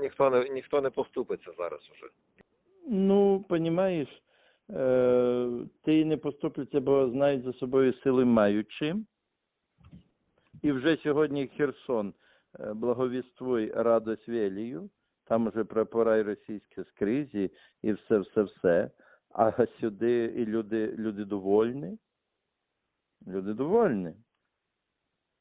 Ніхто не, ніхто не поступиться зараз уже. Ну, понімаєш, е, ти не поступляться, бо знають за собою сили маючи. І вже сьогодні Херсон е, благовіствуй радость велію, там вже прапора і російські скрізі, і все-все-все. А сюди і люди, люди довольні. Люди довольні.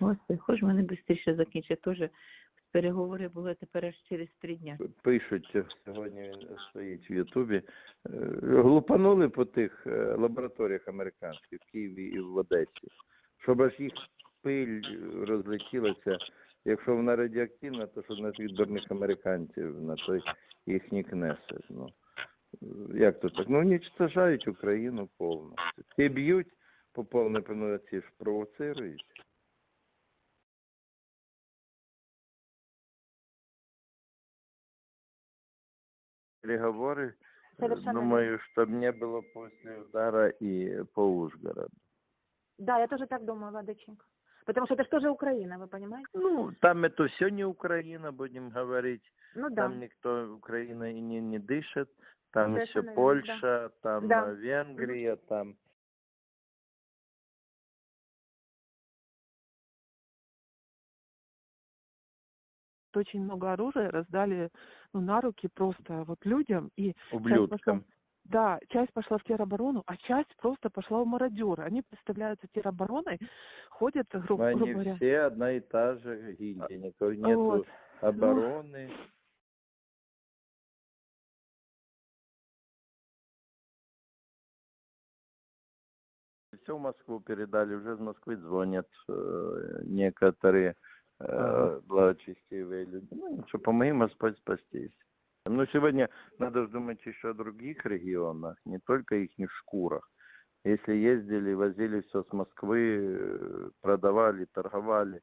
Господи, хоч мене швидше закінчить. Теж переговори були тепер аж через три дня. Пишуть, сьогодні він стоїть в Ютубі. Е, Глупанули по тих е, лабораторіях американських в Києві і в Одесі. Щоб аж їх пиль розлетілася. Якщо вона радіоактивна, то що на тих дурних американців на той їх не. Ну, як то так? Ну, уничтожають Україну повністю. Ті б'ють по повній певноці ж провоцирують. Переговоры, э, Совершенно думаю, чтобы не было после удара и по Ужгороду. Да, я тоже так думаю, Владыченко. Потому что это же тоже Украина, вы понимаете? Ну, там это все не Украина, будем говорить. Ну да. Там никто, Украина и не, не дышит. Там еще Совершенно верно, Польша, там Да. э, Венгрия, там... очень много оружия раздали ну, на руки просто вот людям. И Ублюдкам. да, часть пошла в тероборону, а часть просто пошла в мародеры. Они представляются теробороной, ходят, гру- грубо Они говоря. все одна и та же гильдия, никакой нету Вот. обороны. Все в Москву передали, уже из Москвы звонят э, некоторые э, Ага. благочестивые люди. Ну, что, помоги Господь спастись. Но сегодня надо же думать еще о других регионах, не только их шкурах. Если ездили, возили все с Москвы, э, продавали, торговали,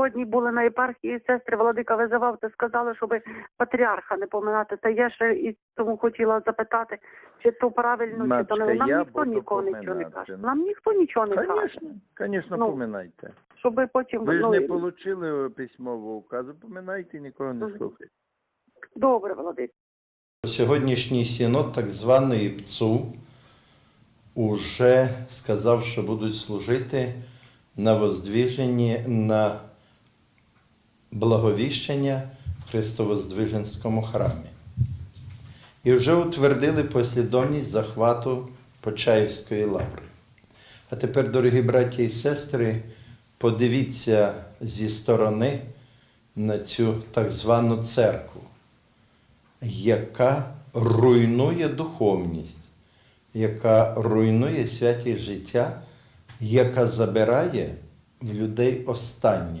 Сьогодні були на єпархії сестри Владика визивав, то сказали, щоб патріарха не поминати. Та я ще і тому хотіла запитати, чи то правильно, чи то не нам я ніхто нікого нічого не каже. Нам ніхто нічого не каже. Конечно, конечно, Ну, поминайте. Щоб потім Ви ж ну, не отримали письмового указу, поминайте, нікого не слухайте. добре, Владик. Сьогоднішній синод так званої ПЦУ уже сказав, що будуть служити на воздвіженні на благовіщення в Христовоздвиженському храмі. І вже утвердили послідовність захвату Почаївської лаври. А тепер, дорогі браті і сестри, подивіться зі сторони на цю так звану церкву яка руйнує духовність, яка руйнує святість життя, яка забирає в людей останнє.